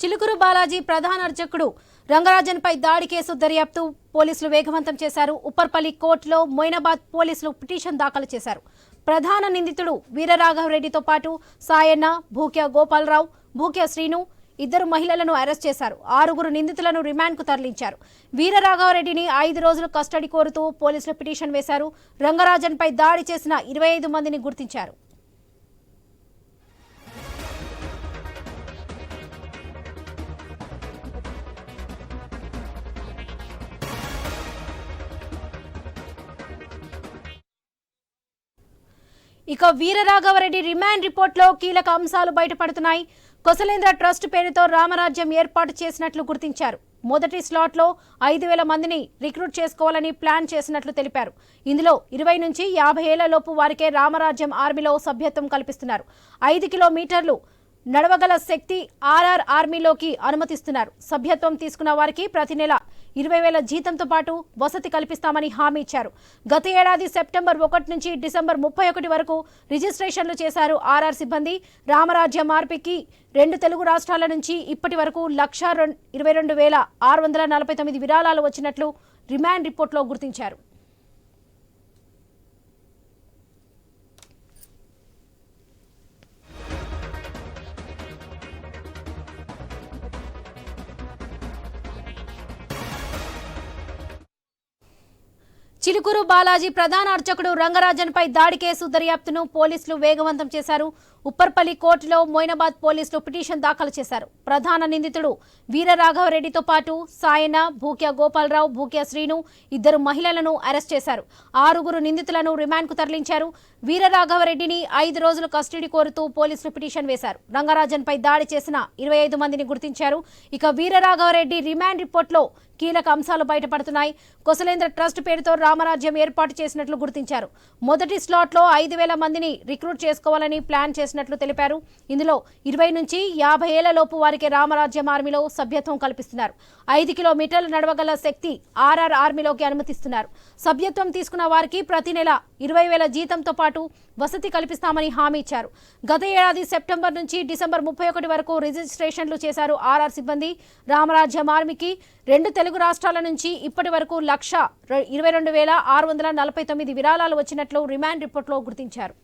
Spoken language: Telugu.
చిలుకూరు బాలాజీ ప్రధాన అర్చకుడు రంగరాజన్పై దాడి కేసు దర్యాప్తు పోలీసులు వేగవంతం చేశారు. ఉప్పర్పల్లి కోర్టులో మొయినాబాద్ పోలీసులు పిటిషన్ దాఖలు చేశారు. ప్రధాన నిందితుడు వీరరాఘవరెడ్డితో పాటు సాయన్న భూక్య గోపాలరావు భూక్య శ్రీను ఇద్దరు మహిళలను అరెస్ట్ చేశారు. ఆరుగురు నిందితులను రిమాండ్కు తరలించారు. వీరరాఘవరెడ్డిని ఐదు రోజులు కస్టడీ కోరుతూ పోలీసులు పిటిషన్ వేశారు. రంగరాజన్పై దాడి చేసిన ఇరవై ఐదు మందిని గుర్తించారు. ఇక వీరరాఘవరెడ్డి రిమాండ్ రిపోర్ట్లో కీలక అంశాలు బయటపడుతున్నాయి. కొసలేంద్ర ట్రస్ట్ పేరుతో రామరాజ్యం ఏర్పాటు చేసినట్లు గుర్తించారు. మొదటి స్లాట్లో ఐదు వేల మందిని రిక్రూట్ చేసుకోవాలని ప్లాన్ చేసినట్లు తెలిపారు. ఇందులో ఇరవై నుంచి యాభై ఏళ్ళలోపు వారికే రామరాజ్యం ఆర్మీలో సభ్యత్వం కల్పిస్తున్నారు. ఐదు కిలోమీటర్లు నడవగల శక్తి ఆర్ఆర్ ఆర్మీలోకి అనుమతిస్తున్నారు. సభ్యత్వం తీసుకున్న వారికి ప్రతి నెల ఇరవై వేల జీతంతో పాటు వసతి కల్పిస్తామని హామీ ఇచ్చారు. గత ఏడాది సెప్టెంబర్ ఒకటి నుంచి డిసెంబర్ ముప్పై ఒకటి వరకు రిజిస్ట్రేషన్లు చేశారు ఆర్ఆర్ సిబ్బంది. రామరాజ్యం మార్పికి రెండు తెలుగు రాష్ట్రాల నుంచి ఇప్పటి వరకు లక్ష ఇరవై రెండు వేల ఆరు వందల నలభై తొమ్మిది విరాళాలు వచ్చినట్లు రిమాండ్ రిపోర్ట్లో గుర్తించారు. చిలుకూరు బాలాజీ ప్రధాన అర్చకుడు రంగరాజన్పై దాడి కేసు దర్యాప్తును పోలీసులు వేగవంతం చేశారు. ఉప్పర్పల్లి కోర్టులో మోయినాబాద్ పోలీసులు పిటిషన్ దాఖలు చేశారు. ప్రధాన నిందితుడు వీరరాఘవరెడ్డితో పాటు సాయన భూక్య గోపాలరావు భూక్య శ్రీను ఇద్దరు మహిళలను అరెస్ట్ చేశారు. ఆరుగురు నిందితులను రిమాండ్కు తరలించారు. వీరరాఘవరెడ్డిని ఐదు రోజులు కస్టడీ కోరుతూ పోలీసులు పిటిషన్ వేశారు. రంగరాజన్పై దాడి చేసిన ఇరవై ఐదు మందిని గుర్తించారు. ఇక వీరరాఘవరెడ్డి రిమాండ్ రిపోర్ట్లో కీలక అంశాలు బయటపడుతున్నాయి. కొసలేంద్ర ట్రస్ట్ పేరుతో రామరాజ్యం ఏర్పాటు చేసినట్లు గుర్తించారు. మొదటి స్లాట్లో ఐదు వేల మందిని రిక్రూట్ చేసుకోవాలని ప్లాన్ చేసినట్లు తెలిపారు. ఇందులో ఇరవై నుంచి యాభై ఏళ్ళలోపు వారికి రామరాజ్యం ఆర్మీలో సభ్యత్వం కల్పిస్తున్నారు. ఐదు కిలోమీటర్లు నడవగల శక్తి ఆర్ఆర్ ఆర్మీలోకి అనుమతిస్తున్నారు. సభ్యత్వం తీసుకున్న వారికి ప్రతి నెల ఇరవై వేల జీతంతో పాటు వసతి కల్పిస్తామని హామీ ఇచ్చారు. గత ఏడాది సెప్టెంబర్ నుంచి డిసెంబర్ ముప్పై ఒకటి వరకు రిజిస్ట్రేషన్లు చేశారు ఆర్ఆర్ సిబ్బంది. రామరాజ్యం ఆర్మీకి రెండు తెలుగు రాష్ట్రాల నుంచి ఇప్పటి వరకు లక్ష ఇరవై రెండు వేల ఆరు వందల నలభై తొమ్మిది విరాళాలు వచ్చినట్లు రిమాండ్ రిపోర్ట్లో గుర్తించారు.